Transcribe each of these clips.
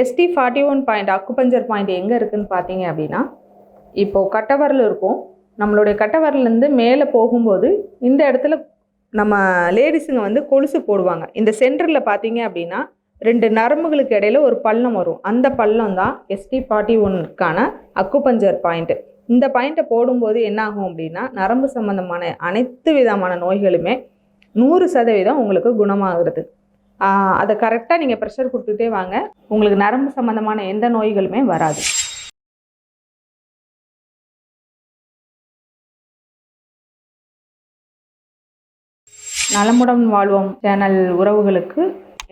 ST forty one point acupuncture point எங்கே இருக்குன்னு பார்த்தீங்க அப்படின்னா இப்போது கட்டவரில் இருக்கும். நம்மளுடைய கட்டவரலேருந்து மேலே போகும்போது இந்த இடத்துல நம்ம லேடிஸுங்க வந்து கொலுசு போடுவாங்க. இந்த சென்டரில் பார்த்தீங்க அப்படின்னா ரெண்டு நரம்புகளுக்கு இடையில ஒரு பள்ளம் வரும். அந்த பள்ளம் தான் எஸ்டி ஃபார்ட்டி ஒன்னுக்கான அக்குபஞ்சர் பாயிண்ட்டு இந்த பாயிண்ட்டை போடும்போது என்ன ஆகும் அப்படின்னா நரம்பு சம்பந்தமான அனைத்து விதமான நோய்களுமே நூறு சதவீதம் உங்களுக்கு குணமாகிறது. அதை கரெக்டாக நீங்கள் ப்ரெஷர் கொடுத்துட்டே வாங்க. உங்களுக்கு நரம்பு சம்மந்தமான எந்த நோய்களுமே வராது. நலமுடன் வாழ்வோம் சேனல் உறவுகளுக்கு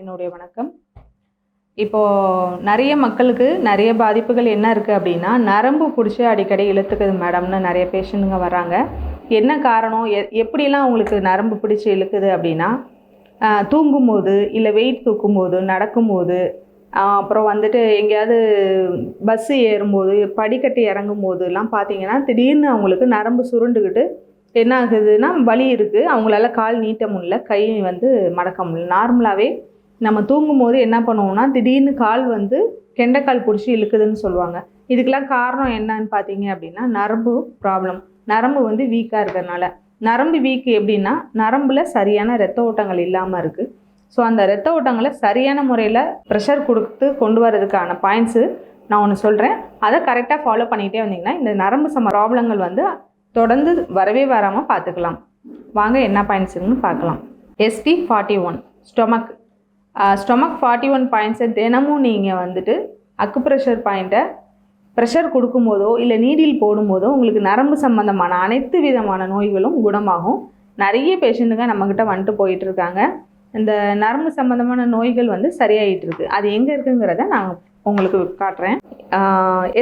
என்னுடைய வணக்கம். இப்போது நிறைய மக்களுக்கு நிறைய பாதிப்புகள் என்ன இருக்குது அப்படின்னா நரம்பு பிடிச்சி அடிக்கடி இழுத்துக்குது மேடம்னு நிறைய பேஷண்ட்டுங்க வராங்க என்ன காரணம்? எ எப்படிலாம் உங்களுக்கு நரம்பு பிடிச்சி இழுக்குது அப்படின்னா தூங்கும்போது இல்லை வெயிட் தூக்கும்போது நடக்கும்போது அப்புறம் வந்துட்டு எங்கேயாவது பஸ்ஸு ஏறும்போது படிக்கட்டு இறங்கும் போதுலாம் பார்த்தீங்கன்னா திடீர்னு அவங்களுக்கு நரம்பு சுருண்டுக்கிட்டு என்ன ஆகுதுன்னா வலி இருக்குது அவங்களால கால் நீட்ட முடியல கை வந்து மடக்க முடியல. நார்மலாகவே நம்ம தூங்கும்போது என்ன பண்ணுவோம்னா திடீர்னு கால் வந்து கெண்டைக்கால் பிடிச்சி இழுக்குதுன்னு சொல்லுவாங்க. இதுக்கெல்லாம் காரணம் என்னன்னு பார்த்தீங்க அப்படின்னா நரம்பு ப்ராப்ளம் நரம்பு வந்து வீக்காக இருக்கிறதுனால. நரம்பு வீக்கு எப்படின்னா நரம்பில் சரியான ரத்த ஓட்டங்கள் இல்லாமல் இருக்குது ஸோ அந்த ரத்த ஓட்டங்களை சரியான முறையில் ப்ரெஷர் கொடுத்து கொண்டு வரதுக்கான பாயிண்ட்ஸு நான் ஒன்று சொல்கிறேன் அதை கரெக்டாக ஃபாலோ பண்ணிகிட்டே வந்தீங்கன்னா இந்த நரம்பு சம ப்ராப்ளங்கள் வந்து தொடர்ந்து வரவே வராமல் பார்த்துக்கலாம். வாங்க என்ன பாயிண்ட்ஸுன்னு பார்க்கலாம். ST forty one stomach stomach forty one பாயிண்ட்ஸை தினமும் நீங்கள் வந்துட்டு அக்கு ப்ரெஷர் பாயிண்ட்டை ப்ரெஷர் கொடுக்கும்போதோ இல்லை நீடில் போடும்போதோ உங்களுக்கு நரம்பு சம்பந்தமான அனைத்து விதமான நோய்களும் குணமாகும். நிறைய பேஷண்ட்டுங்க நம்மக்கிட்ட வந்துட்டு போயிட்டுருக்காங்க. இந்த நரம்பு சம்பந்தமான நோய்கள் வந்து சரியாயிட்டிருக்கு. அது எங்கே இருக்குங்கிறத நான் உங்களுக்கு காட்டுறேன்.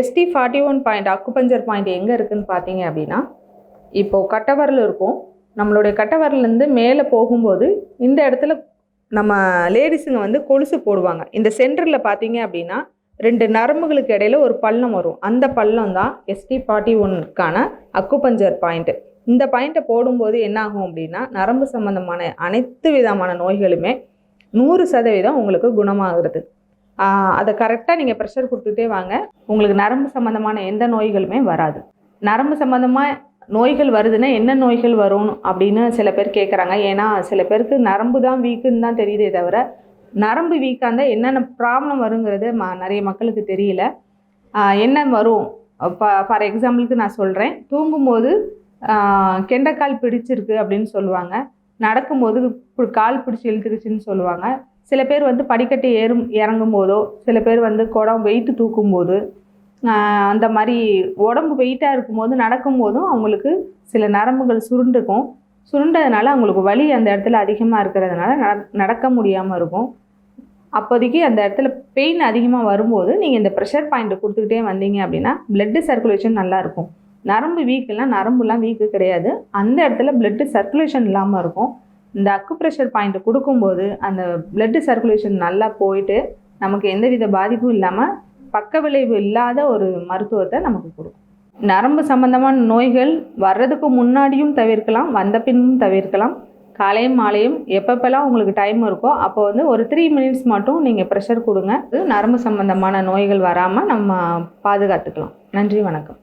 ST forty one point acupuncture point எங்கே இருக்குன்னு பார்த்தீங்க அப்படின்னா இப்போது கட்டவரல் இருக்கும். நம்மளுடைய கட்டவரலேருந்து மேலே போகும்போது இந்த இடத்துல நம்ம லேடிஸுங்க வந்து கொலுசு போடுவாங்க. இந்த சென்டரில் பார்த்தீங்க அப்படின்னா ரெண்டு நரம்புகளுக்கு இடையில ஒரு பள்ளம் வரும். அந்த பள்ளம் தான் எஸ்டி ஃபார்ட்டி ஒன்னுக்கான அக்குபஞ்சர் பாயிண்ட்டு இந்த பாயிண்ட்டை போடும்போது என்ன ஆகும் அப்படின்னா நரம்பு சம்பந்தமான அனைத்து விதமான நோய்களுமே நூறு சதவீதம் உங்களுக்கு குணமாகிறது. அதை கரெக்டாக நீங்கள் ப்ரெஷர் கொடுத்துட்டே வாங்க. உங்களுக்கு நரம்பு சம்பந்தமான எந்த நோய்களுமே வராது. நரம்பு சம்மந்தமாக நோய்கள் வருதுன்னா என்ன நோய்கள் வரும் அப்படின்னு சில பேர் கேட்குறாங்க ஏன்னா சில பேருக்கு நரம்பு தான் வீக்குன்னு தான் தெரியுதே தவிர நரம்பு வீக்காக இருந்தால் என்னென்ன ப்ராப்ளம் வருங்கிறது ம நிறைய மக்களுக்கு தெரியல. என்ன வரும்? ஃபார் எக்ஸாம்பிளுக்கு நான் சொல்கிறேன் தூங்கும்போது கெண்டைக்கால் பிடிச்சிருக்கு அப்படின்னு சொல்லுவாங்க. நடக்கும்போது கால் பிடிச்சி இழுத்துருச்சுன்னு சொல்லுவாங்க. சில பேர் வந்து படிக்கட்டு ஏறும் இறங்கும் போதோ சில பேர் வந்து குடம் வெயிட்டு தூக்கும்போது போது அந்த மாதிரி உடம்பு வெயிட்டாக இருக்கும்போது நடக்கும்போதும் அவங்களுக்கு சில நரம்புகள் சுருண்டுக்கும் சுருண்டதுனால அவங்களுக்கு வலி அந்த இடத்துல அதிகமாக இருக்கிறதுனால நடக்க முடியாமல் இருக்கும். அப்போதைக்கு அந்த இடத்துல பெயின் அதிகமாக வரும்போது நீங்கள் இந்த ப்ரெஷர் பாயிண்ட் கொடுத்துக்கிட்டே வந்தீங்க அப்படின்னா பிளட்டு சர்க்குலேஷன் நல்லாயிருக்கும் நரம்பு வீக்கெல்லாம் நரம்புலாம் வீக்கு கிடையாது. அந்த இடத்துல பிளட்டு சர்க்குலேஷன் இல்லாமல் இருக்கும். இந்த அக்கு ப்ரெஷர் பாயிண்ட் கொடுக்கும்போது அந்த பிளட்டு சர்க்குலேஷன் நல்லா போயிட்டு நமக்கு எந்தவித பாதிப்பும் இல்லாமல் பக்க விளைவு இல்லாத ஒரு மருத்துவத்தை நமக்கு கொடுக்கும். நரம்பு சம்பந்தமான நோய்கள் வர்றதுக்கு முன்னாடியும் தவிர்க்கலாம் வந்த பின்னும் தவிர்க்கலாம். காலையும் மாலையும் எப்பப்பெல்லாம் உங்களுக்கு டைம் இருக்கோ அப்போ வந்து ஒரு த்ரீ மினிட்ஸ் மட்டும் நீங்கள் ப்ரெஷர் கொடுங்க. நரம்பு சம்பந்தமான நோய்கள் வராமல் நம்ம பாதுகாத்துக்கலாம். நன்றி வணக்கம்.